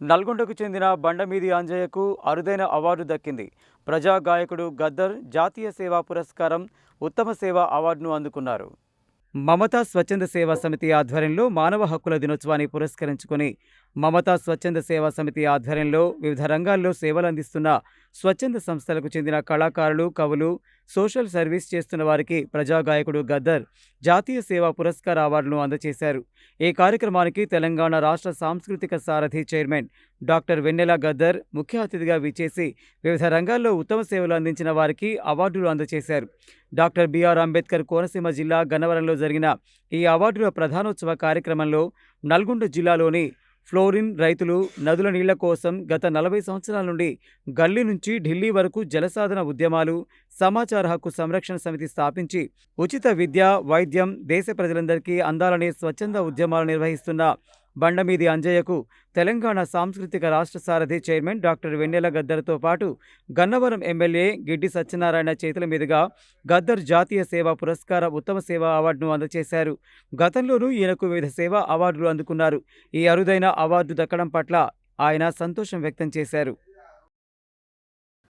నల్గొండకు చెందిన బండమీది అంజయ్యకు అరుదైన అవార్డు దక్కింది. ప్రజా గాయకుడు గద్దర్ జాతీయ సేవా పురస్కారం ఉత్తమ సేవా అవార్డును అందుకున్నారు. మమతా స్వచ్ఛంద సేవా సమితి ఆధ్వర్యంలో మానవ హక్కుల దినోత్సవాన్ని పురస్కరించుకుని మమతా స్వచ్ఛంద సేవా సమితి ఆధ్వర్యంలో వివిధ రంగాల్లో సేవలు అందిస్తున్న స్వచ్ఛంద సంస్థలకు చెందిన కళాకారులు కవులు సోషల్ సర్వీస్ చేస్తున్న వారికి ప్రజాగాయకుడు గద్దర్ జాతీయ సేవా పురస్కార అవార్డును అందజేశారు ఈ కార్యక్రమానికి తెలంగాణ రాష్ట్ర సాంస్కృతిక సారథి చైర్మన్ డాక్టర్ వెన్నెల గద్దర్ ముఖ్య అతిథిగా విచ్చేసి వివిధ రంగాల్లో ఉత్తమ సేవలు అందించిన వారికి అవార్డులు అందజేశారు డాక్టర్ బిఆర్ అంబేద్కర్ కోనసీమ జిల్లా గన్నవరంలో జరిగిన ఈ అవార్డుల ప్రధానోత్సవ కార్యక్రమంలో నల్గొండ జిల్లాలోని ఫ్లోరిన్ రైతులు నదుల నీళ్ళ కోసం గత నలభై సంవత్సరాల నుండి గల్లీ నుంచి ఢిల్లీ వరకు జలసాధన ఉద్యమాలు సమాచార హక్కు సంరక్షణ సమితి స్థాపించి ఉచిత విద్య వైద్యం దేశ ప్రజలందరికీ అందాలనే స్వచ్ఛంద ఉద్యమాలు నిర్వహిస్తున్న బండమీది అంజయ్యకు తెలంగాణ సాంస్కృతిక రాష్ట్ర సారథి చైర్మన్ డాక్టర్ వెన్నెల గద్దర్తో పాటు గన్నవరం ఎమ్మెల్యే గిడ్డి సత్యనారాయణ చేతుల మీదుగా గద్దర్ జాతీయ సేవా పురస్కార ఉత్తమ సేవా అవార్డును అందజేశారు గతంలోనూ ఈయనకు వివిధ సేవా అవార్డులు అందుకున్నారు. ఈ అరుదైన అవార్డు దక్కడం పట్ల ఆయన సంతోషం వ్యక్తం చేశారు.